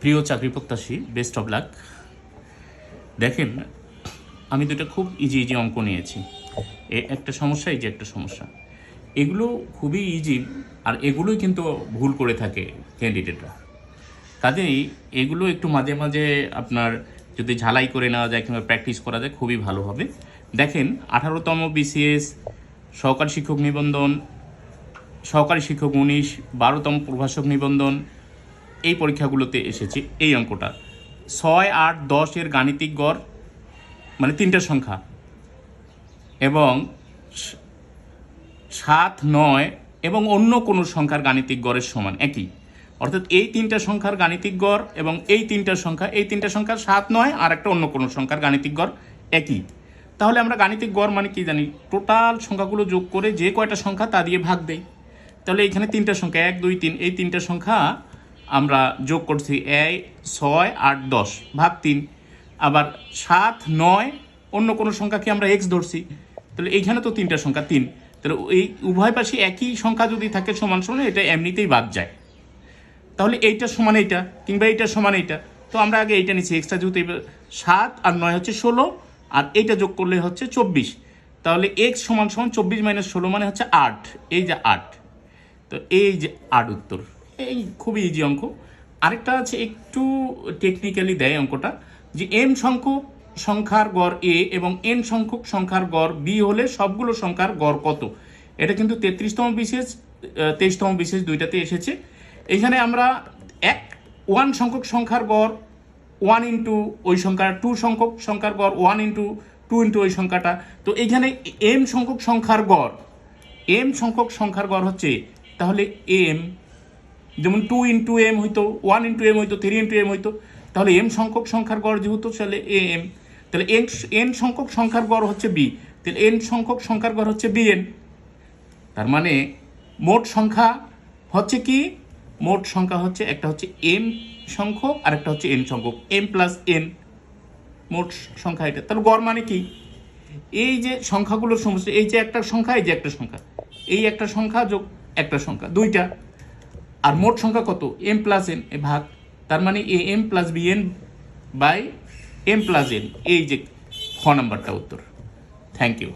প্রিয় চাকরি প্রত্যাশী বেস্ট অফ লাক দেখেন, আমি দুটো খুব ইজি ইজি অঙ্ক নিয়েছি। এ একটা সমস্যা, এই যে একটা সমস্যা। এগুলো খুবই ইজি আর এগুলোই কিন্তু ভুল করে থাকে ক্যান্ডিডেটরা কাজেই এগুলো একটু মাঝে মাঝে আপনার যদি ঝালাই করে নেওয়া যায় কিংবা প্র্যাকটিস করা যায়, খুবই ভালো হবে। দেখেন, আঠারোতম বিসিএস সহকারী শিক্ষক নিবন্ধন, সহকারী শিক্ষক উনিশ, বারোতম প্রভাষক নিবন্ধন এই পরীক্ষাগুলোতে এসেছে, এই অঙ্কটা। ছয়, আট দশের গাণিতিক গড় মানে তিনটা সংখ্যা। এবং সাত, নয় এবং অন্য কোনো সংখ্যার গাণিতিক গড়ের সমান একই। অর্থাৎ এই তিনটা সংখ্যার গাণিতিক গড় এবং এই তিনটা সংখ্যা, এই তিনটা সংখ্যা সাত, নয় আর একটা অন্য কোনো সংখ্যার গাণিতিক গড় একই। তাহলে আমরা গাণিতিক গড় মানে কি জানি? টোটাল সংখ্যাগুলো যোগ করে যে কয়টা সংখ্যা তা দিয়ে ভাগ দেই। তাহলে এইখানে তিনটা সংখ্যা, এক, দুই, তিন, এই তিনটা সংখ্যা আমরা যোগ করছি এই ছয়, আট, দশ, ভাগ তিন। আবার সাত, নয়, অন্য কোনো সংখ্যাকে আমরা এক্স ধরছি। তাহলে এইখানে তো তিনটা সংখ্যা, তিন। তাহলে এই উভয় পাশে একই সংখ্যা যদি থাকে সমান সমান, এটা এমনিতেই বাদ যায়। তাহলে এইটা সমান এইটা কিংবা এইটা সমান এইটা। তো আমরা আগে এইটা নিচ্ছি এক্সট্রা যেহেতু সাত আর নয় হচ্ছে ষোলো, আর এইটা যোগ করলে হচ্ছে চব্বিশ। তাহলে এক্স সমান সমান চব্বিশ মাইনাস ষোলো মানে হচ্ছে আট, এই যে আট। তো এই যে আট উত্তর। এই খুবই ইজি অঙ্ক। আরেকটা আছে একটু টেকনিক্যালি দেয় অঙ্কটা, যে এম সংখ্যক সংখ্যার গড় এ এবং এন সংখ্যক সংখ্যার গড় বি হলে সবগুলো সংখ্যার গড় কত? এটা কিন্তু তেত্রিশতম বিশেষ তেইশতম বিশেষ দুইটাতে এসেছে। এখানে আমরা এক ওয়ান সংখ্যক সংখ্যার গড় ওয়ান ইন্টু ওই সংখ্যা টু সংখ্যক সংখ্যার গড় ওয়ান ইন্টু টু ইন্টু ওই সংখ্যাটা। তো এখানে এম সংখ্যক সংখ্যার গড় এম সংখ্যক সংখ্যার গড় হচ্ছে, তাহলে এম যেমন টু ইন্টু এম হইতো ওয়ান ইন্টু এম হইতো থ্রি ইন্টু এম হইতো, তাহলে এম সংখ্যক সংখ্যার গড় যেহেতু, তাহলে এ এম তাহলে এন এন সংখ্যক সংখ্যার গড় হচ্ছে বি তাহলে এন সংখ্যক সংখ্যার গড় হচ্ছে বি এন তার মানে মোট সংখ্যা হচ্ছে কি? মোট সংখ্যা হচ্ছে, একটা হচ্ছে এম সংখ্যক আর একটা হচ্ছে এন সংখ্যক। এম প্লাস এন মোট সংখ্যা এটা। তাহলে গড় মানে কি? এই যে সংখ্যাগুলোর সমস্যা এই যে একটা সংখ্যা, এই যে একটা সংখ্যা। এই একটা সংখ্যা যোগ একটা সংখ্যা, দুইটা। আর মোট সংখ্যা কত? এম প্লাস এন এ ভাগ, তার মানে A M plus B N by M plus N এই যে খ নাম্বারটা উত্তর। Thank you